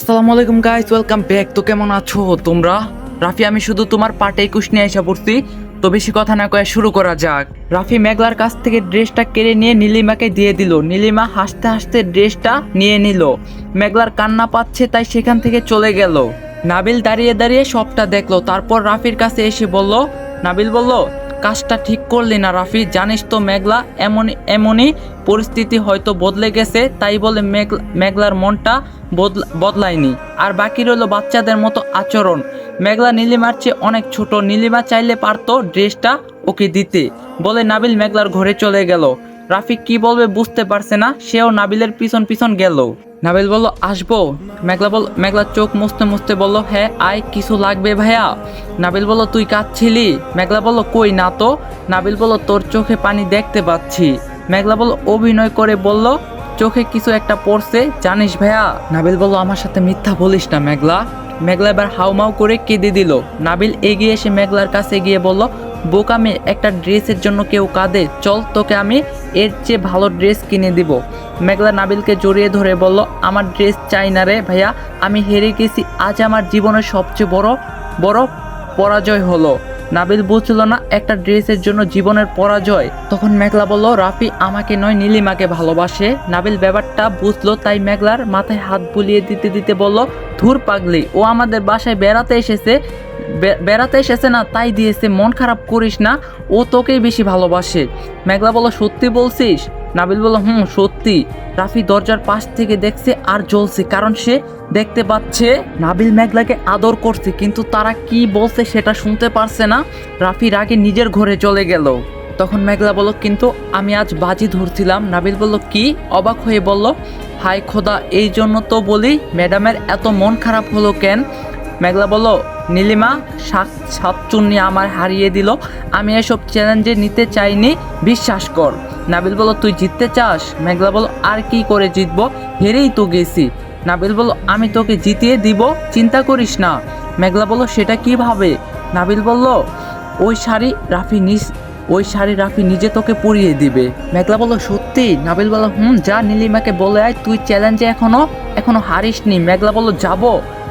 আসসালামু আলাইকুম guys welcome back তো কেমন আছো তোমরা? রাফি, আমি শুধু তোমার পাটে একুশ নিয়ে এসে পড়ছি। তো বেশি কথা না কয়ে শুরু করা যাক। রাফি, মেঘলার কাছ থেকে ড্রেসটা কেড়ে নিয়ে নীলিমাকে দিয়ে দিল। নীলিমা হাসতে হাসতে ড্রেসটা নিয়ে নিল। মেঘলার কান্না পাচ্ছে, তাই সেখান থেকে চলে গেল। নাবিল দাঁড়িয়ে দাঁড়িয়ে সবটা দেখল। তারপর রাফির কাছে এসে বলল, নাবিল বলল কাজটা ঠিক করলি না, রাফি। জানিস তো মেঘলা এমন এমনই পরিস্থিতি হয়তো বদলে গেছে, তাই বলে মেঘলা মেঘলার মনটা বদলা বদলায়নি। আর বাকি রইল বাচ্চাদের মতো আচরণ। মেঘলা নীলিমার চেয়ে অনেক ছোট। নীলিমা চাইলে পারতো ড্রেসটা ওকে দিতে। বলে নাবিল মেঘলার ঘরে চলে গেল। রাফি কি বলবে বুঝতে পারছে না, সেও নাবিলের পিছন পিছন গেল। নাবিল বলল, আসব। মেঘলা বল, মেঘলা চোখ মুছতে মুছতে বলল হ্যাঁ আয়, কিছু লাগবে ভাইয়া। নাবিল বলল, তুই কাঁদছিলি? মেঘলা বলল, কই না তো। নাবিল বলল, তোর চোখে পানি দেখতে পাচ্ছি। মেঘলা বলল, অভিনয় করে বলল, চোখে কিছু একটা পড়ছে, জানিস ভাইয়া? নাবিল বলল, আমার সাথে মিথ্যা বলিস না মেঘলা। মেঘলা এবার হাউমাউ করে কেঁদে দিল। নাবিল এগিয়ে এসে মেঘলার কাছে গিয়ে বলল বোকামে একটা ড্রেসের জন্য কেউ কাঁদে, চল তোকে আমি এর চেয়ে ভালো ড্রেস কিনে দিব। মেঘলা নাবিলকে জড়িয়ে ধরে বলল, আমার ড্রেস চাই না রে ভাইয়া, আমি হেরে গেছি, আজ আমার জীবনের সবচেয়ে বড় বড় পরাজয় হলো। নাবিল বুঝছিল না, একটা ড্রেসের জন্য জীবনের পরাজয়। তখন মেঘলা বলল, রাফি, আমাকে নয়, নীলিমাকে ভালোবাসে। নাবিল ব্যাপারটা বুঝলো, তাই মেঘলার মাথায় হাত বুলিয়ে দিতে দিতে বলল ধুর পাগলি, ও আমাদের বাসায় বেড়াতে এসেছে। বেড়াতে এসেছে না, তাই দিয়েছে, মন খারাপ করিস না, ও তোকেই বেশি ভালোবাসে। মেঘলা বলল, সত্যি বলছিস? নাবিল বলল, হুম, সত্যি। রাফি দরজার পাশ থেকে দেখছে আর জ্বলছে, কারণ সে দেখতে পাচ্ছে, নাবিল মেঘলাকে আদর করছে, কিন্তু তারা কি বলছে সেটা শুনতে পারছে না। রাফি রাগে নিজের ঘরে চলে গেল। তখন মেঘলা বলল, কিন্তু আমি আজ বাজি ধরছিলাম। নাবিল বলল, কি? অবাক হয়ে বলল, হাই খোদা, এই জন্য তো বলি, ম্যাডামের এত মন খারাপ হলো কেন? মেঘলা বলল, নীলিমা, শাক সাতচুন্নি আমার হারিয়ে দিল। আমি এসব চ্যালেঞ্জে নিতে চাইনি, বিশ্বাস কর। নাবিল বলল, তুই জিততে চাস? মেঘলা বলল, আর কি করে জিতবো? হেরেই তো গেছি। নাবিল বলল, আমি তোকে জিতিয়ে দিব, চিন্তা করিস না। মেঘলা বলল, সেটা কীভাবে? নাবিল বলল, ওই শাড়ি রাফি নিস ওই শাড়ি রাফি নিজে তোকে পরিয়ে দিবে। মেঘলা বলল সত্যি? নাবিল বলল হুম, যা নীলিমাকে বলে আয়, তুই চ্যালেঞ্জে এখনও এখনও হারিসনি। মেঘলা বলল যাব।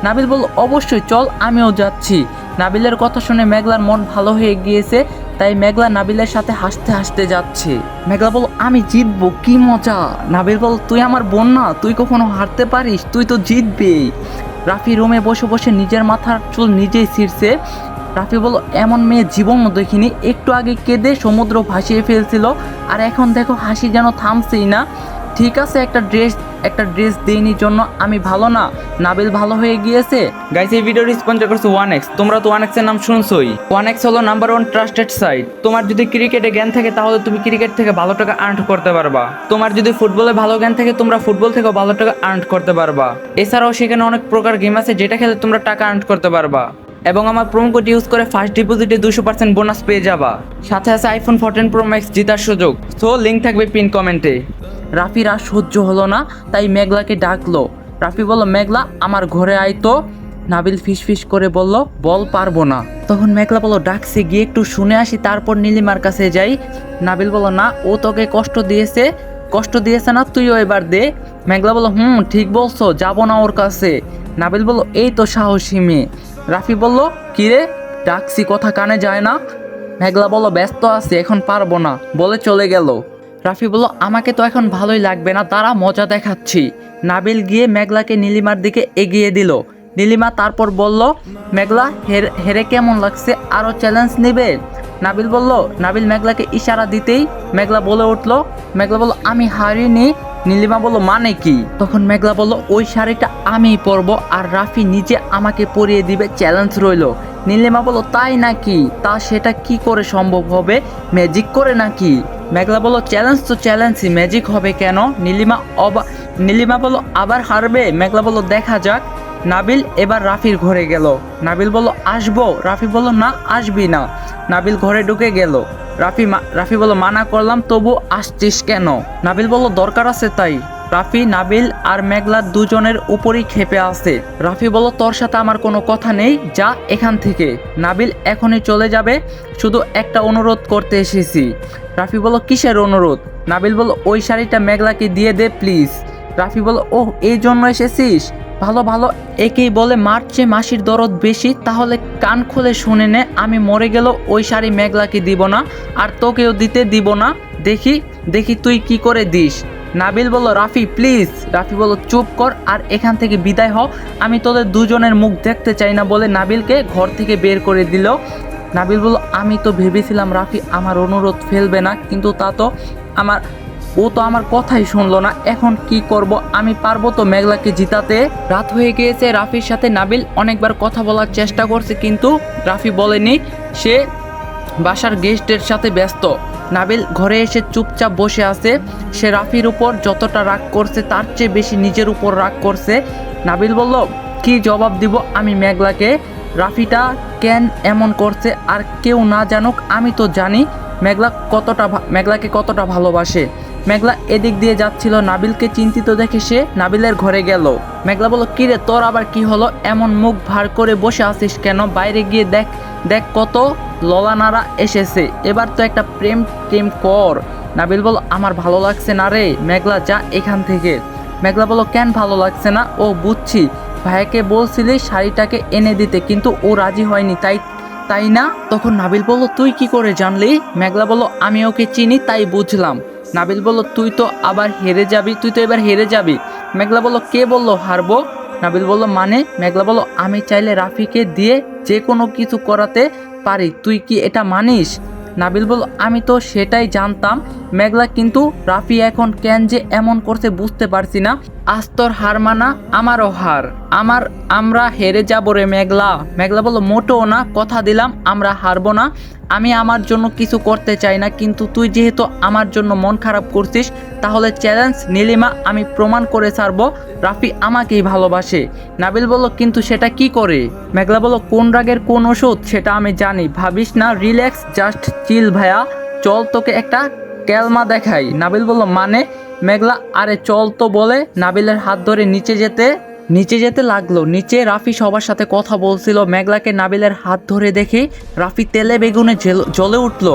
নাবিল বলল অবশ্যই, চল, আমিও যাচ্ছি। নাবিলের কথা শুনে মেঘলার মন ভালো হয়ে গিয়েছে, তাই মেঘলা নাবিলের সাথে হাসতে হাসতে যাচ্ছে। মেঘলা বল, আমি জিতবো, কি মজা। নাবিল বল, তুই আমার বোন না, তুই কখনো হারতে পারিস, তুই তো জিতবেই রাফি রুমে বসে বসে নিজের মাথার চুল নিজেই ছিঁড়ছে। রাফি বলল এমন মেয়ে জীবনও দেখিনি। একটু আগে কেঁদে সমুদ্র ভাসিয়ে ফেলছিল। আর এখন দেখো হাসি যেন থামছেই না। ঠিক আছে, একটা ড্রেস একটা ড্রেস দেইনি জন্য আমি ভালো না। নাবিল ভালো হয়ে গিয়েছে। গাইস এই ভিডিওটি স্পন্সর করছে ওয়ান এক্স তোমরা তো ওয়ান এক্সের নাম শুনছই। ওয়ান এক্স হলো নাম্বার ওয়ান ট্রাস্টেড সাইট তোমার যদি ক্রিকেটে জ্ঞান থাকে, তাহলে তুমি ক্রিকেট থেকে ভালো টাকা আর্ন করতে পারবা। তোমার যদি ফুটবলে ভালো জ্ঞান থাকে, তোমরা ফুটবল থেকেও ভালো টাকা আর্ন করতে পারবা। এছাড়াও সেখানে অনেক প্রকার গেম আছে, যেটা খেলে তোমরা টাকা আর্ন করতে পারবা। এবং আমার প্রোমো কোড ইউজ করে ফার্স্ট ডিপোজিটে দুশো পার্সেন্ট বোনাস পেয়ে যাবা। সাথে আছে আইফোন ফোরটিন প্রো ম্যাক্স জেতার সুযোগ। সো লিঙ্ক থাকবে পিন কমেন্টে রাফির আর সহ্য হলো না, তাই মেঘলাকে ডাকলো। রাফি বলল, মেঘলা, আমার ঘরে আয় তো। নাবিল ফিস ফিস করে বলল, বল, পারব না। তখন মেঘলা বলল, ডাকছে, গিয়ে একটু শুনে আসি, তারপর নীলিমার কাছে যাই। নাবিল বলল, না, ও তোকে কষ্ট দিয়েছে কষ্ট দিয়েছে না, তুইও এবার দে। মেঘলা বলল, হুম, ঠিক বলছো, যাব না ওর কাছে। নাবিল বলল, এই তো সাহসী মেয়ে। রাফি বলল, কিরে ডাকছি কথা কানে যায় না? মেঘলা বলল, ব্যস্ত আছি, এখন পারব না। বলে চলে গেল। রাফি বলল, আমাকে তো এখন ভালোই লাগবে না তারা মজা দেখাচ্ছি। নাবিল গিয়ে মেঘলাকে নীলিমার দিকে এগিয়ে দিল। নীলিমা তারপর বলল, মেঘলা, হের- হেরে কেমন লাগছে? আরও চ্যালেঞ্জ নেবে? নাবিল বলল, নাবিল মেঘলাকে ইশারা দিতেই, মেঘলা বলে উঠল। মেঘলা বলল, আমি হারিনি। নীলিমা বলল মানে কি? তখন মেঘলা বলল, ওই শাড়িটা আমিই পরবো আর রাফি নিজে আমাকে পরিয়ে দিবে, চ্যালেঞ্জ রইল। নীলিমা বলল, তাই নাকি? তা সেটা কি করে সম্ভব হবে? ম্যাজিক করে নাকি? মেঘলা বলল, চ্যালেঞ্জ তো চ্যালেঞ্জই ম্যাজিক হবে কেন? নীলিমা অবা, নীলিমা বলল, আবার হারবে? মেঘলা বলল, দেখা যাক। নাবিল এবার রাফির ঘরে গেল। নাবিল বলল, আসব। রাফি বলল, না, আসবি না। নাবিল ঘরে ঢুকে গেল। রাফি রাফি বলল, মানা করলাম, তবু আসছিস কেন? নাবিল বলল, দরকার আছে তাই। রাফি, নাবিল আর মেঘলা দুজনের উপরই খেপে আছে। রাফি বলল, তোর সাথে আমার কোনো কথা নেই, যা এখান থেকে। নাবিল, এখনই চলে যাবে। শুধু একটা অনুরোধ করতে এসেছি। রাফি বলল, কিসের অনুরোধ? নাবিল বলল, ওই শাড়িটা মেঘলাকে দিয়ে দে, প্লিজ। রাফি বলল, ওহ, এই জন্য এসেছিস? ভালো ভালো, একেই বলে মারছে মাসির দরদ বেশি, তাহলে কান খুলে শুনে নে, আমি মরে গেল, ওই শাড়ি মেঘলাকে দিব না, আর তোকেও দিতে দিব না। দেখি দেখি তুই কি করে দিস। নাবিল বলল, রাফি, প্লিজ। রাফি বলল, চুপ কর, আর এখান থেকে বিদায় হ আমি তোদের দুজনের মুখ দেখতে চাই না বলে নাবিলকে ঘর থেকে বের করে দিল। নাবিল বলল, আমি তো ভেবেছিলাম রাফি আমার অনুরোধ ফেলবে না, কিন্তু তা তো আমার ও তো আমার কথাই শুনলো না। এখন কি করব? আমি পারব তো মেঘলাকে জিতাতে? রাত হয়ে গিয়েছে, রাফির সাথে নাবিল অনেকবার কথা বলার চেষ্টা করছে, কিন্তু রাফি বলেনি, সে বাসার গেস্টের সাথে ব্যস্ত। নাবিল ঘরে এসে চুপচাপ বসে আছে। সে রাফির উপর যতটা রাগ করছে, তার চেয়ে বেশি নিজের উপর রাগ করছে। নাবিল বলল, কি জবাব দিব আমি মেঘলাকে? রাফিটা কেন এমন করছে? আর কেউ না জানুক, আমি তো জানি। মেঘলা কতটা মেঘলাকে কতটা ভালোবাসে। মেঘলা এদিক দিয়ে যাচ্ছিল নাবিলকে চিন্তিত দেখে সে নাবিলের ঘরে গেল। মেঘলা বলল, কিরে, তোর আবার কি হলো? এমন মুখ ভার করে বসে আছিস কেন? বাইরে গিয়ে দেখ দেখ কত ললানারা এসেছে। এবার তো একটা প্রেম টেম কর। নাবিল বল আমার ভালো লাগছে না রে। মেঘলা, যা এখান থেকে। মেঘলা বলল, কেন ভালো লাগছে না? ও, বুঝছি। ভাইয়াকে বলছিলি শাড়িটাকে এনে দিতে, কিন্তু ও রাজি হয়নি, তাই তাই না? তখন নাবিল বলল, তুই কি করে জানলি? মেঘলা বলল, আমি ওকে চিনি, তাই বুঝলাম। নাবিল বলল, তুই তো আবার হেরে যাবি, তুই তো এবার হেরে যাবি। মেঘলা বলল, কে বলল হারবো? নাবিল বলল মানে? মেঘলা বলল, আমি চাইলে রাফিকে দিয়ে যে কোনো কিছু করাতে পারি। তুই কি এটা মানিস? নাবিল বলল, আমি তো সেটাই জানতাম। মেঘলা, কিন্তু রাফি এখন কেন যে এমন করছে বুঝতে পারছি না। আজ তোর হার মানা আমারও হার। আমার, আমরা হেরে যাব রে মেঘলা। মেঘলা বলল, মোটেও না, কথা দিলাম, আমরা হারবো না। আমি আমার জন্য কিছু করতে চাই না, কিন্তু তুই যেহেতু আমার জন্য মন খারাপ করছিস, তাহলে চ্যালেঞ্জ নীলিমা, আমি প্রমাণ করে ছাড়বো, রাফি আমাকেই ভালোবাসে। নাবিল বলল, কিন্তু সেটা কি করে? মেঘলা বলল, কোন রাগের কোন ওষুধ, সেটা আমি জানি। ভাবিস না রিল্যাক্স জাস্ট চিল ভাইয়া, চল তোকে একটা ক্যালমা দেখাই। নাবিল বলল মানে? মেঘলা আরে চল তো বলে নাবিলের হাত ধরে নিচে যেতে নিচে যেতে লাগল। নিচে রাফি সবার সাথে কথা বলছিল। মেঘলাকে নাবিলের হাত ধরে দেখে রাফি তেলে বেগুনে জ্বলে উঠল।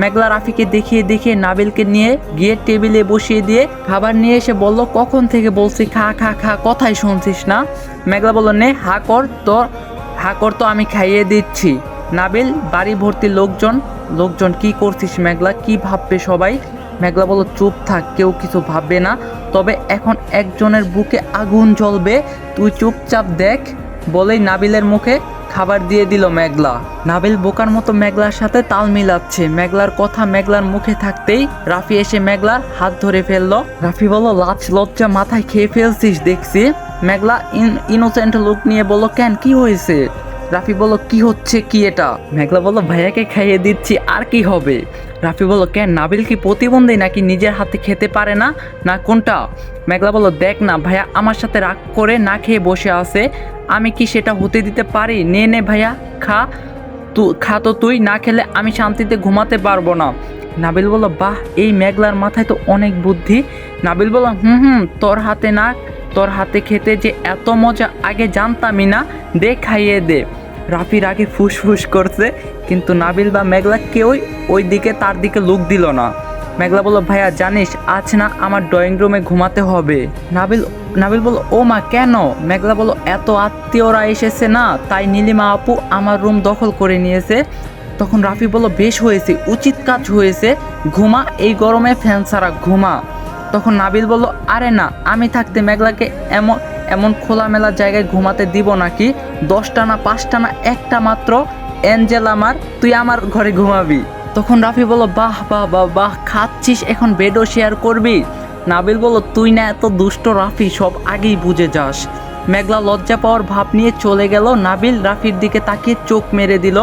মেঘলা রাফিকে দেখিয়ে দেখিয়ে নাবিলকে নিয়ে গিয়ে টেবিলে বসিয়ে দিয়ে খাবার নিয়ে এসে বলল, কখন থেকে বলছি? খা খা খা, কথাই শুনছিস না? মেঘলা বলল, নে, হা কর তোর হা কর তো আমি খাইয়ে দিচ্ছি। নাবিল বাড়ি ভর্তি লোকজন লোকজন, কি করছিস মেঘলা? কি ভাববে সবাই? মেঘলা বলল চুপ থাক, কেউ কিছু ভাববে না। তবে এখন একজনের বুকে আগুন জ্বলবে। তুই চুপচাপ দেখ, বলেই নাবিলের মুখে খাবার দিয়ে দিল মেঘলা। নাবিল বোকার মতো মেঘলার সাথে তাল মিলাচ্ছে। মেঘলার কথা মেঘলার মুখে থাকতেই রাফি এসে মেঘলার হাত ধরে ফেলল। রাফি বলল লাচ লজ্জা মাথায় খেয়ে ফেলছিস, দেখছি। মেঘলা ইনোসেন্ট লুক নিয়ে বলল, কেন, কি হয়েছে? রাফি বলল, কি হচ্ছে? কি এটা? মেঘলা বলল, ভাইয়াকে খাইয়ে দিচ্ছি, আর কি হবে? রাফি বলল, কেন, নাবিল কি প্রতিবন্ধী নাকি নিজের হাতে খেতে পারে না? না, কোনটা? মেঘলা বলল, দেখ না, ভাইয়া আমার সাথে রাগ করে না খেয়ে বসে আছে। আমি কি সেটা হতে দিতে পারি? নে নে, ভাইয়া, খা। তু, খা তো তুই, না খেলে আমি শান্তিতে ঘুমাতে পারব না। নাবিল বলল, বাহ, এই মেঘলার মাথায় তো অনেক বুদ্ধি। নাবিল বলল, হুম হুম, তোর হাতে না হাতে খেতে যে এত মজা, আগে জানতামই না। দে খাইয়ে দে। রাফির আগে ফুসফুস করছে, কিন্তু নাবিল বা মেঘলা কেউই ওই দিকে তার দিকে লুক দিল না। মেঘলা বলল, ভাইয়া, জানিস, আজ না আমার ড্রয়িং রুমে ঘুমাতে হবে। নাবিল নাবিল বলল, ও মা, কেন? মেঘলা বলল, এত আত্মীয়রা এসেছে না, তাই নীলিমা আপু আমার রুম দখল করে নিয়েছে। তখন রাফি বলল, বেশ হয়েছে, উচিত কাজ হয়েছে। ঘুমা, এই গরমে ফ্যান ছাড়া ঘুমা। তখন নাবিল বলল, আরে না, আমি থাকতে মেঘলাকে এমন এমন খোলামেলা জায়গায় ঘুমাতে দিব নাকি? দশটা না পাঁচটা না একটা মাত্র? অ্যাঞ্জেল আমার তুই আমার ঘরে ঘুমাবি। তখন রাফি বলল, বাহ বাহ বাহ বাহ, খাচ্ছিস, এখন বেডও শেয়ার করবি? নাবিল বলল, তুই না এত দুষ্ট রাফি, সব আগেই বুঝে যাস। মেঘলা লজ্জা পাওয়ার ভাব নিয়ে চলে গেল। নাবিল রাফির দিকে তাকিয়ে চোখ মেরে দিল।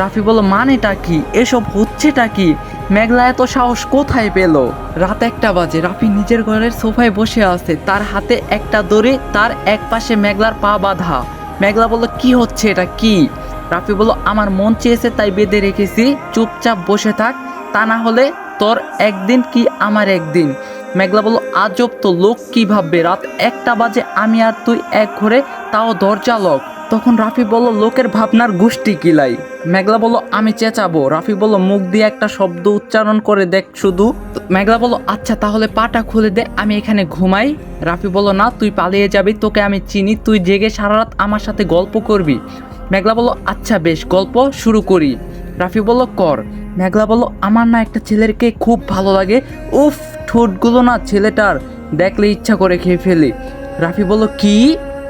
রাফি বলল, মানেটা কি? এসব হচ্ছেটা কি? মেঘলা এত সাহস কোথায় পেল? রাত একটা বাজে, রাফি নিজের ঘরের সোফায় বসে আছে, তার হাতে একটা দড়ি, তার এক পাশে মেঘলার পা বাঁধা। মেঘলা বলল, কি হচ্ছে এটা, কি? রাফি বলল, আমার মন চেয়েছে তাই বেঁধে রেখেছি, চুপচাপ বসে থাক, তা না হলে তোর একদিন কি আমার একদিন? মেঘলা বলল, আজব তো লোক কি ভাববে, রাত একটা বাজে, আমি আর তুই এক ঘরে, তাও দরজা লক তখন রাফি বলল, লোকের ভাবনার গোষ্ঠী কিলাই মেঘলা বলল, আমি চেঁচাবো। রাফি বলল, মুখ দিয়ে একটা শব্দ উচ্চারণ করে দেখ শুধু। মেঘলা বলল আচ্ছা তাহলে পাটা খুলে দে, আমি এখানে ঘুমাই। রাফি বলল, না, তুই পালিয়ে যাবি, তোকে আমি চিনি, তুই জেগে সারা রাত আমার সাথে গল্প করবি। মেঘলা বলল আচ্ছা বেশ, গল্প শুরু করি। রাফি বলল, কর। মেঘলা বলল, আমার না একটা ছেলেরকে খুব ভালো লাগে। উফ, ঠোঁটগুলো না ছেলেটার, দেখলে ইচ্ছা করে খেয়ে ফেলি। রাফি বলল, কি?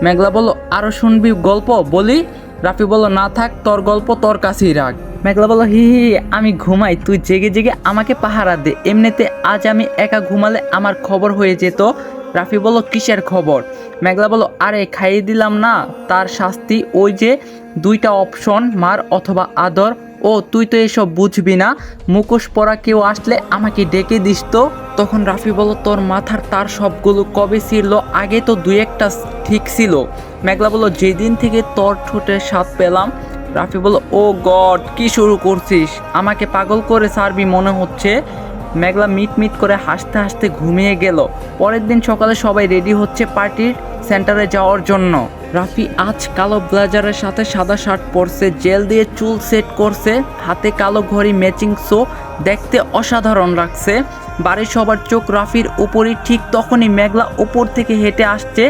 মেঘলা বলল, আরও শুনবি গল্প, বলি? রাফি বলল, না থাক, তোর গল্প, তোর কাছেই রাখ। মেঘলা বলল, হি হি, আমি ঘুমাই, তুই জেগে জেগে আমাকে পাহারা দে। এমনিতে আজ আমি একা ঘুমালে আমার খবর হয়ে যেত। রাফি বলল, কিসের খবর? মেঘলা বলল, আরে, খাইয়ে দিলাম না, তার শাস্তি ওই যে দুইটা অপশন, মার অথবা আদর। ও, তুই তো এসব বুঝবি না। মুখোশ পরা কেউ আসলে আমাকে ডেকে দিস তো। তখন রাফি বলল, তোর মাথার তার সবগুলো কবে ছিল আগে তো দুই একটা ঠিক ছিল। মেঘলা বলল, যেদিন থেকে তোর ঠোঁটের স্বাদ পেলাম। রাফি বলল, ও গড, কি শুরু করছিস? আমাকে পাগল করে সারবি মনে হচ্ছে? মেঘলা মিট মিট করে হাসতে হাসতে ঘুমিয়ে গেল। পরের দিন সকালে সবাই রেডি হচ্ছে পার্টির সেন্টারে যাওয়ার জন্য। রাফি আজ কালো ব্লেজারের সাথে সাদা শার্ট পরছে, জেল দিয়ে চুল সেট করছে, হাতে কালো ঘড়ি ম্যাচিং শো দেখতে অসাধারণ লাগছে। বাড়ির সবার চোখ রাফির উপরই, ঠিক তখনই মেঘলা উপর থেকে হেঁটে আসছে।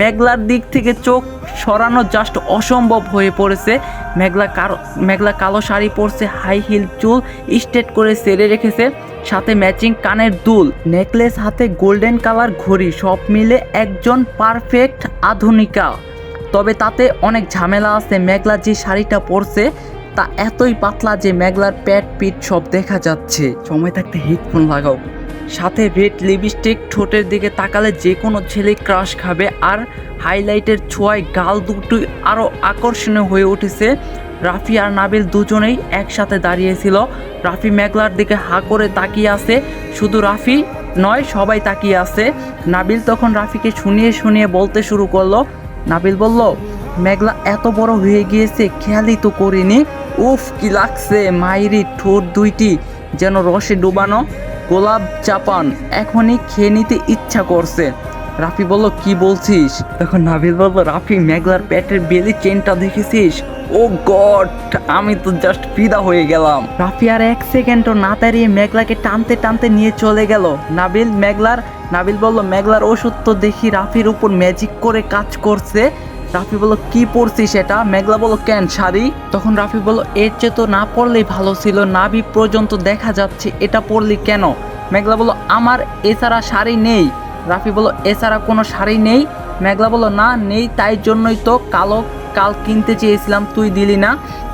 মেঘলার দিক থেকে চোখ সরানো জাস্ট অসম্ভব হয়ে পড়েছে। মেঘলা কারও মেঘলা কালো শাড়ি পরছে হাই হিল চুল স্ট্রেট করে সেরে রেখেছে, সাথে ম্যাচিং কানের দুল নেকলেস হাতে গোল্ডেন কালার ঘড়ি, সব মিলে একজন পারফেক্ট আধুনিকা। তবে তাতে অনেক ঝামেলা আছে। মেঘলা যে শাড়িটা পরছে, তা এতই পাতলা যে মেঘলার প্যাট পিট সব দেখা যাচ্ছে। সময় থাকতে হেডফোন লাগাও। সাথে রেড লিপস্টিক ঠোঁটের দিকে তাকালে যে কোনো ছেলে ক্রাশ খাবে। আর হাইলাইটের ছোঁয়ায় গাল দুটোই আরও আকর্ষণীয় হয়ে উঠেছে। রাফি আর নাবিল দুজনেই একসাথে দাঁড়িয়েছিল। রাফি মেঘলার দিকে হা করে তাকিয়ে আছে। শুধু রাফি নয়, সবাই তাকিয়ে আছে। নাবিল তখন রাফিকে শুনিয়ে শুনিয়ে বলতে শুরু করল নাবিল বলল, মেঘলা এত বড় হয়ে গিয়েছে, খেয়ালই তো করিনি। উফ, কি লাগছে, মাইরি ঠোঁট দুইটি, যেন রসে ডুবানো। গোলাপ চাপান এখনই খেয়ে নিতে ইচ্ছা করছে। রাফি বলল, কি বলছিস? তখন নাবিল বলল, রাফি, মেঘলার পেটের বেলি চেনটা দেখেছিস? ও গড, আমি তো জাস্ট ফিদা হয়ে গেলাম। রাফি আর এক সেকেন্ডও না দাঁড়িয়ে মেঘলাকে টানতে টানতে নিয়ে চলে গেল। নাবিল, মেঘলার, নাবিল বলল, মেঘলার ওষুধ তো দেখি রাফির উপর ম্যাজিক করে কাজ করছে। রাফি বলল, কি পরছিস এটা? মেঘলা বলল, কেন শাড়ি? তখন রাফি বলল, এর চেয়ে তো না পরলেই ভালো ছিল নাভি পর্যন্ত দেখা যাচ্ছে, এটা পরলি কেন? মেঘলা বলল, আমার এছাড়া শাড়ি নেই। রাফি বলল, এছাড়া কোনো শাড়ি নেই? মেঘলা বলল, না, নেই, তাই জন্যই তো কালো কাল কিনতে চেয়েছিলাম, তুই দিলি না।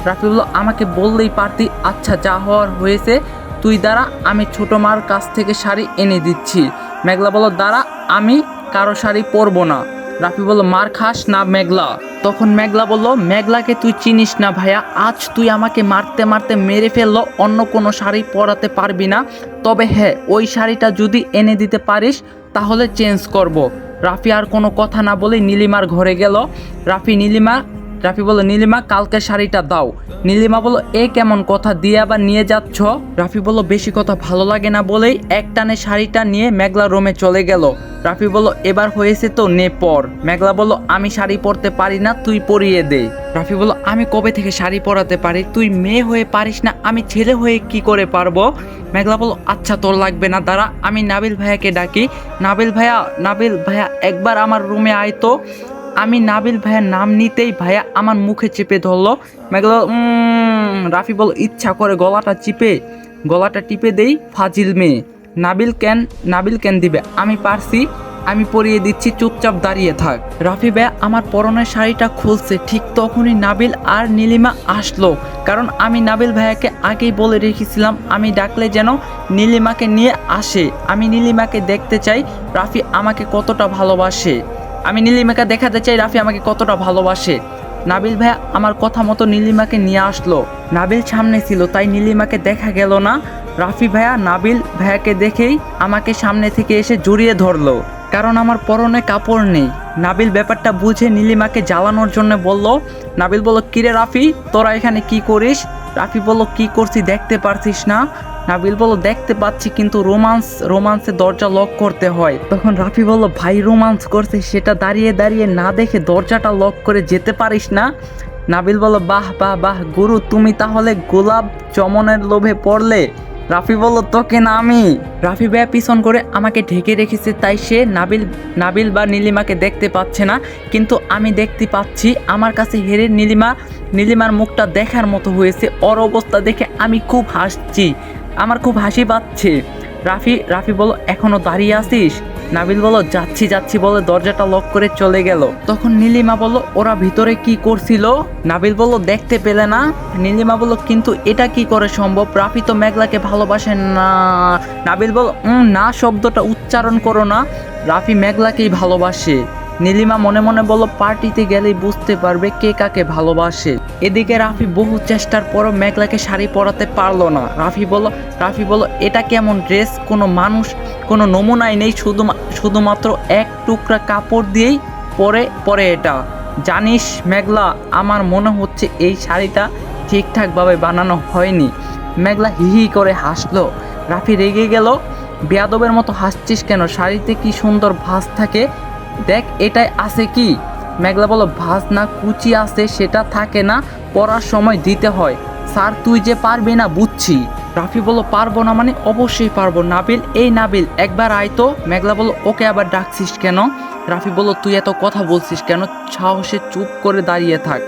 রাফি বলল, আমাকে বললেই পারতি। আচ্ছা যা হওয়ার হয়েছে, তুই দ্বারা আমি ছোট মার কাছ থেকে শাড়ি এনে দিচ্ছি। মেঘলা বলল দ্বারা আমি কারও শাড়ি পরবো না। রাফি বলল, মার খাস না মেঘলা? তখন মেঘলা বলল, মেঘলাকে তুই চিনিস না ভাইয়া, আজ তুই আমাকে মারতে মারতে মেরে ফেলল, অন্য কোনো শাড়ি পরাতে পারবি না। তবে হ্যাঁ ওই শাড়িটা যদি এনে দিতে পারিস, তাহলে চেঞ্জ করব। রাফি আর কোনো কথা না বলে নীলিমার ঘরে গেল। রাফি নীলিমা রাফি বলল নীলিমা, কালকে শাড়িটা দাও। নীলিমা বলল এ কেমন কথা, দিয়ে আবার নিয়ে যাচ্ছ? রাফি বলল বেশি কথা ভালো লাগে না বলেই এক টানে শাড়িটা নিয়ে মেঘলা রোমে চলে গেল। রাফি বলল এবার হয়েছে তো নে পর। মেঘলা বলল আমি শাড়ি পরতে পারি না, তুই পরিয়ে দে। রাফি বলল আমি কবে থেকে শাড়ি পরাতে পারি? তুই মেয়ে হয়ে পারিস না, আমি ছেলে হয়ে কি করে পারব? মেঘলা বলল আচ্ছা তোর লাগবে না, দাঁড়া, আমি নাবিল ভাইয়াকে ডাকি। নাবিল ভাইয়া নাবিল ভাইয়া একবার আমার রুমে আয় তো। আমি নাবিল ভাইয়ার নাম নিতেই ভাইয়া আমার মুখে চেপে ধরলো। মেঘলা রাফি বল ইচ্ছা করে গলাটা চিপে, গলাটা টিপে দেই, ফাজিল মেয়ে। নাবিল ক্যান নাবিল ক্যান দিবে? আমি পারছি, আমি পরিয়ে দিচ্ছি, চুপচাপ দাঁড়িয়ে থাক। রাফি ভাইয়া আমার পরনের শাড়িটা খুলছে, ঠিক তখনই নাবিল আর নীলিমা আসলো। কারণ আমি নাবিল ভাইয়াকে আগেই বলে রেখেছিলাম, আমি ডাকলে যেন নীলিমাকে নিয়ে আসে। আমি নীলিমাকে দেখতে চাই, রাফি আমাকে কতটা ভালোবাসে। আমি নীলিমাকে দেখাতে চাই রাফি আমাকে কতটা ভালোবাসে। নাবিল ভাইয়া আমার কথা মতো নীলিমাকে নিয়ে আসলো। নাবিল সামনে ছিল, তাই নীলিমাকে দেখা গেল না। রাফি ভাইয়া নাবিল ভাইয়াকে দেখেই আমাকে সামনে থেকে এসে জড়িয়ে ধরলো, কারণ আমার পরনে কাপড় নেই। নাবিল ব্যাপারটা বুঝে নীলিমাকে জ্বালানোর জন্য বলল, নাবিল বলল, কিরে রাফি, তোরা এখানে কি করিস? রাফি বলল, কি করছি দেখতে পারছিস না। নাবিল বলল, দেখতে পাচ্ছি কিন্তু রোমান্স, রোমান্সে দরজা লক করতে হয়। তখন রাফি বলল, ভাই, রোমান্স করছে, সেটা দাঁড়িয়ে দাঁড়িয়ে না দেখে দরজাটা লক করে যেতে পারিস না? নাবিল বলল, বাহ বাহ বাহ, গুরু, তুমি তাহলে গোলাপ চমনের লোভে পড়লে? রাফি বলল, তোকে না আমি। রাফি ভাইয়া পিছন করে আমাকে ঢেকে রেখেছে, তাই সে নাবিল নাবিল বা নীলিমাকে দেখতে পাচ্ছে না। কিন্তু আমি দেখতে পাচ্ছি, আমার কাছে হেরে নীলিমা, নীলিমার মুখটা দেখার মতো হয়েছে। ওর অবস্থা দেখে আমি খুব হাসছি। আমার খুব হাসি পাচ্ছে। রাফি রাফি বলো এখনও দাঁড়িয়ে আছিস? নাবিল বলো যাচ্ছি যাচ্ছি বলে দরজাটা লক করে চলে গেল। তখন নীলিমা বলল ওরা ভিতরে কি করছিল? নাবিল বলল দেখতে পেলে না। নীলিমা বলল কিন্তু এটা কি করে সম্ভব? রাফি তো মেঘলাকে ভালোবাসে না। নাবিল বলল "উম, না শব্দটা উচ্চারণ করো না। রাফি মেঘলাকেই ভালোবাসে। নীলিমা মনে মনে বলল, পার্টিতে গেলেই বুঝতে পারবে কে কাকে ভালোবাসে। এদিকে রাফি বহু চেষ্টার পরও মেঘলাকে শাড়ি পরাতে পারল না। রাফি বলল রাফি বলল, এটা কেমন ড্রেস? কোনো মানুষ, কোনো নমুনাই নেই শুধু শুধুমাত্র এক টুকরা কাপড় দিয়েই পরে পরে এটা। জানিস মেঘলা, আমার মনে হচ্ছে এই শাড়িটা ঠিকঠাকভাবে বানানো হয়নি। মেঘলা হি হি করে হাসলো। রাফি রেগে গেল, বেয়াদবের মতো হাসছিস কেন? শাড়িতে কি সুন্দর ভাস থাকে? দেখ, এটাই আছে কি? মেঘলা বলো, ভাজ না কুচি আছে সেটা থাকে না পরার সময় দিতে হয়। স্যার, তুই যে পারবি না, বুঝছি। রাফি বলো, পারব না মানে অবশ্যই পারব। নাবিল, এই নাবিল, একবার আয় তো। মেঘলা বলো, ওকে আবার ডাকছিস কেন? রাফি বলো, তুই এত কথা বলছিস কেন? সাহসে চুপ করে দাঁড়িয়ে থাক।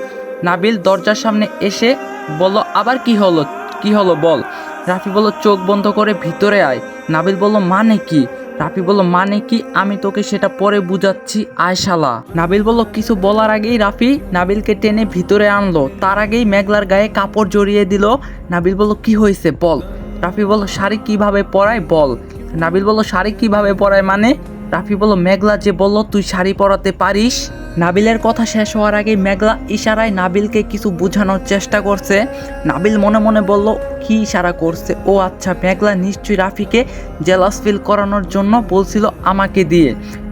নাবিল, দরজার সামনে এসে বলল আবার কি হলো? কি হলো বল। রাফি বলল চোখ বন্ধ করে ভিতরে আয়। নাবিল বলল মানে কি? রাফি বলল মানে কি আমি তোকে সেটা পরে বুঝাচ্ছি, আয়শালা? নাবিল বলল, কিছু বলার আগেই রাফি নাবিলকে টেনে ভিতরে আনলো, তার আগেই মেঘলার গায়ে কাপড় জড়িয়ে দিল। নাবিল বলল, কি হয়েছে বল? রাফি বলল, শাড়ি কীভাবে পরায় বল। নাবিল বলল, শাড়ি কীভাবে পরায় মানে? রাফি বলল, মেঘলা যে বলল, তুই শাড়ি পরাতে পারিস? নাবিলের কথা শেষ হওয়ার আগে মেঘলা ইশারায় নাবিলকে কিছু বোঝানোর চেষ্টা করছে। নাবিল মনে মনে বলল, কি ইশারা করছে? ও আচ্ছা মেঘলা নিশ্চয়ই রাফিকে জেলাস ফিল করানোর জন্য বলছিল আমাকে দিয়ে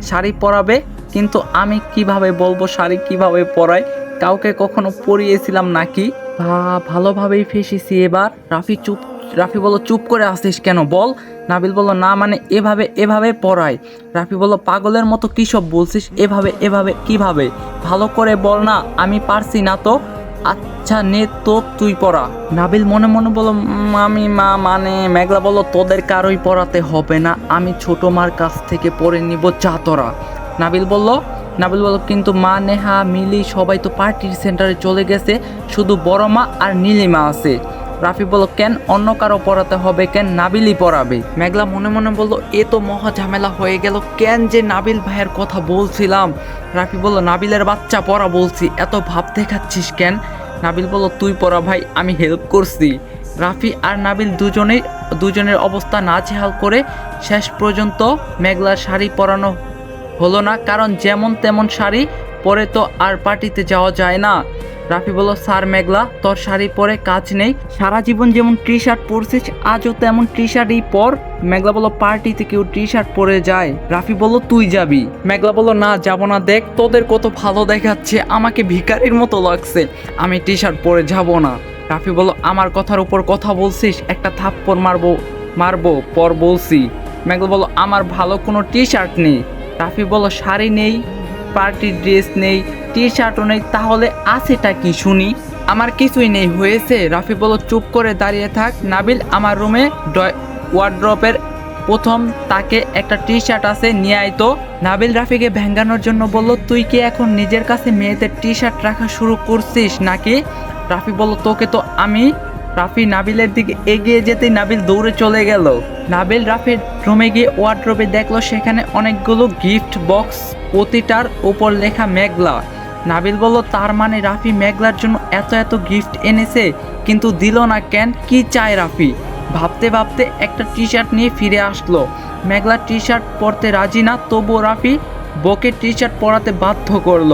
শাড়ি পরাবে, কিন্তু আমি কীভাবে বলব শাড়ি কীভাবে পরায়? কাউকে কখনো পরিয়েছিলাম নাকি? ভা ভালোভাবেই ফেসেছি এবার। রাফি চুপ রাফি বলল চুপ করে আসিস কেন? বল। নাবিল বলল না মানে এভাবে এভাবে পড়ায়। রাফি বলল পাগলের মতো কী সব বলছিস? এভাবে এভাবে কীভাবে? ভালো করে বল না আমি পারছি না তো। আচ্ছা নে তো তুই পড়া। নাবিল মনে মনে বলল "উম, আমি মা মানে? মেঘলা বলল তোদের কারোই পড়াতে হবে না আমি ছোট মার কাছ থেকে পড়ে নিব যা তোরা। নাবিল বলল নাবিল বলল কিন্তু মা নেহা মিলি সবাই তো পার্টির সেন্টারে চলে গেছে শুধু বড় মা আর নীলিমা আছে। রাফি বলল, কেন? অন্য কারও পড়াতে হবে কেন? নাবিলই পড়াবে। মেঘলা মনে মনে বলল, এ তো মহা ঝামেলা হয়ে গেল। কেন যে নাবিল ভাইয়ের কথা বলছিলাম? রাফি বলল, নাবিলের বাচ্চা পড়া বলছি। এত ভাব দেখাচ্ছিস কেন? নাবিল বলল, তুই পড়া ভাই, আমি হেল্প করছি। রাফি আর নাবিল দুজনেই, দুজনের অবস্থা নাজেহাল করে শেষ পর্যন্ত মেঘলার শাড়ি পরানো হলো না। কারণ যেমন তেমন শাড়ি পরে তো আর পার্টিতে যাওয়া যায় না। রাফি বলল, স্যার মেঘলা, তোর শাড়ি পরে কাজ নেই। সারা জীবন যেমন টি শার্ট পরছিস, আজও তেমন টি শার্টই পর। মেঘলা বলল, পার্টিতে কেউ টি শার্ট পরে যায়। রাফি বলল, তুই যাবি। মেঘলা বলল, না, যাব না, দেখ, তোদের কত ভালো দেখাচ্ছে, আমাকে ভিখারির মতো লাগছে, আমি টি শার্ট পরে যাব না। রাফি বলল, আমার কথার উপর কথা বলছিস, একটা থাপ্পড় মারবো মারবো, পর বলছি। মেঘলা বলল, আমার ভালো কোনো টি শার্ট নেই। রাফি বলল, শাড়ি নেই। পার্টি ড্রেস নেই টি শার্টও নেই, তাহলে আছেটা কি শুনি? আমার কিছুই নেই, হয়েছে? রাফি বলো চুপ করে দাঁড়িয়ে থাক। নাবিল আমার রুমে ওয়ার্ড্রপের প্রথম তাকে একটা টি শার্ট আছে, নিয়ে আয় তো। নাবিল রাফিকে ভেঙ্গানোর জন্য বলল, তুই কি এখন নিজের কাছে মেয়েদের টি শার্ট রাখা শুরু করছিস নাকি? রাফি বলল, তোকে তো আমি রাফি নাবিলের দিকে এগিয়ে যেতেই নাবিল দৌড়ে চলে গেল। নাবিল রাফির রুমে গিয়ে ওয়ার্ড্রোবে দেখল সেখানে অনেকগুলো গিফট বক্স প্রতিটার ওপর লেখা মেঘলা। নাবিল বলল, তার মানে রাফি মেঘলার জন্য এত এত গিফট এনেছে, কিন্তু দিল না কেন? কি চায় রাফি? ভাবতে ভাবতে একটা টি শার্ট নিয়ে ফিরে আসলো। মেঘলা টি শার্ট পরতে রাজি না, তবুও রাফি বকে টি শার্ট পরাতে বাধ্য করল।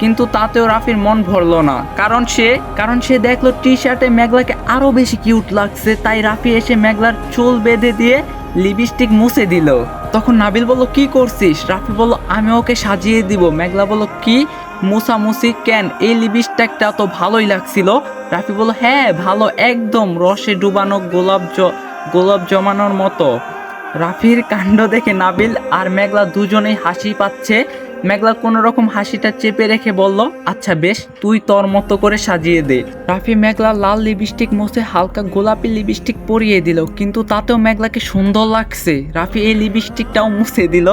কিন্তু তাতেও রাফির মন ভরলো না। কারণ সে কারণ সে দেখল টি শার্টে মেঘলাকে আরও বেশি কিউট লাগছে, তাই রাফি এসে মেঘলার চুল বেঁধে দিয়ে লিপস্টিক মুছে দিল। তখন নাবিল বলল, কি করছিস? রাফি বলল, আমি ওকে সাজিয়ে দিব। মেঘলা বলল, কি? মুসামুসি কেন? এই লিপস্টিকটা তো ভালোই লাগছিল। রাফি বলল হ্যাঁ ভালো, একদম রসে ডুবানো গোলাপ জ, গোলাপ জমানোর মতো। রাফির কাণ্ড দেখে নাবিল আর মেঘলা দুজনেই হাসি পাচ্ছে। মেঘলা কোনো রকম হাসিটা চেপে রেখে বলল আচ্ছা বেশ, তুই তোর মতো করে সাজিয়ে দে। রাফি মেঘলা লাল লিপস্টিক মুছে হালকা গোলাপি লিপস্টিক পরিয়ে দিল, কিন্তু তাতেও মেঘলাকে সুন্দর লাগছে। রাফি এই লিপস্টিকটাও মুছে দিল।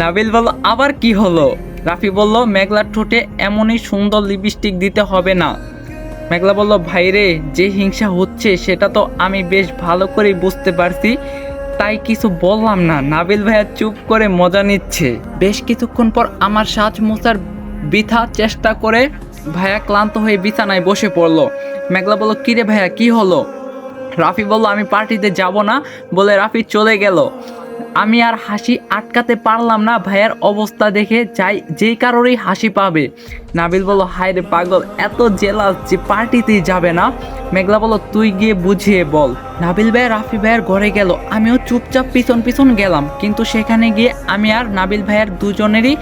নাবিল বলল, আবার কি হলো? রাফি বলল, মেঘলার ঠোঁটে এমনই সুন্দর লিপস্টিক দিতে হবে না। মেঘলা বলল, ভাইরে, যে হিংসা হচ্ছে সেটা তো আমি বেশ ভালো করেই বুঝতে পারছি। তাই কিছু বললাম না। নাবিল ভাইয়া চুপ করে মজা নিচ্ছে। বেশ কিছুক্ষণ পর আমার সাজ মোছার বৃথা চেষ্টা করে ভাইয়া ক্লান্ত হয়ে বিছানায় বসে পড়ল। মেঘলা বলল, কিরে ভাইয়া, কি হলো? রাফি বলল, আমি পার্টিতে যাব না। বলে রাফি চলে গেল। আমি আর হাসি আটকাতে পারলাম না ভাইয়ার অবস্থা দেখে যাই যেই কারোরই হাসি পাবে। নাবিল বলো হায় রে পাগল, এত জেলাস যে পার্টিতেই যাবে না? মেঘলা বলল, তুই গিয়ে বুঝিয়ে বল। নাবিল ভাই, রাফি ভাইয়ের ঘরে গেল। আমিও চুপচাপ পিছন পিছন গেলাম, কিন্তু সেখানে গিয়ে আমি আর নাবিল ভাইয়ের দুজনেরই,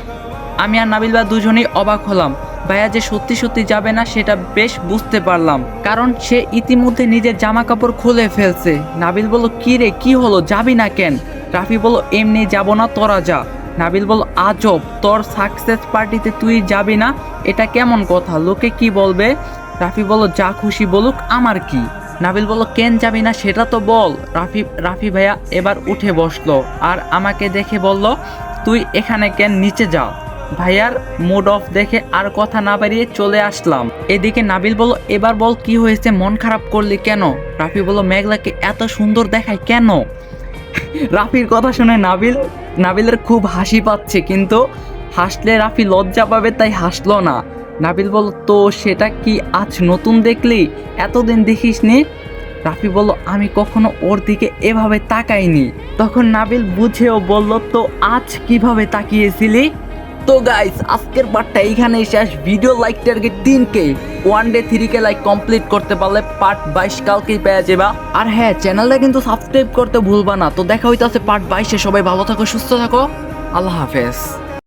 আমি আর নাবিল ভাই দুজনেই অবাক হলাম। ভাইয়া যে সত্যি সত্যি যাবে না, সেটা বেশ বুঝতে পারলাম। কারণ সে ইতিমধ্যে নিজের জামা কাপড় খুলে ফেলছে। নাবিল বলল, কি রে, কি হলো? যাবি না কেন? রাফি বলল, এমনি যাব না, তোরা যা। নাবিল বলল, আজব, তোর সাকসেস পার্টিতে তুই যাবি না? এটা কেমন কথা? লোকে কি বলবে? রাফি বলল, যা খুশি বলুক, আমার কি? নাবিল বলল, কেন যাবি না, সেটা তো বল। রাফি রাফি ভাইয়া এবার উঠে বসল আর আমাকে দেখে বলল, তুই এখানে কেন নিচে যা? ভাইয়ার মুড অফ দেখে আর কথা না বাড়িয়ে চলে আসলাম। এদিকে নাবিল বলল, এবার বল কি হয়েছে? মন খারাপ করলি কেন? রাফি বলল, মেঘলাকে এত সুন্দর দেখায় কেন? রাফির কথা শুনে নাবিল, নাবিলের খুব হাসি পাচ্ছে, কিন্তু হাসলে রাফি লজ্জা পাবে, তাই হাসলো না। নাবিল বলল, তো সেটা কি আজ নতুন দেখলি? এতদিন দেখিসনি? রাফি বলল, আমি কখনো ওর দিকে এভাবে তাকাইনি। তখন নাবিল বুঝেও বলল, তো আজ কীভাবে তাকিয়েছিলি? তো গাইস আজকের পার্টটা এইখানেই শেষ। ভিডিও লাইক টার্গেট তিনকে। One day three K like complete করতে পারলে পার্ট বাইশ কালকেই পেয়ে যাবা। আর হ্যাঁ চ্যানেলটা কিন্তু সাবস্ক্রাইব করতে ভুলবা না। তো দেখা হইতাছে পার্ট বাইশে। সবাই ভালো থাকো, সুস্থ থাকো। আল্লাহ হাফেজ।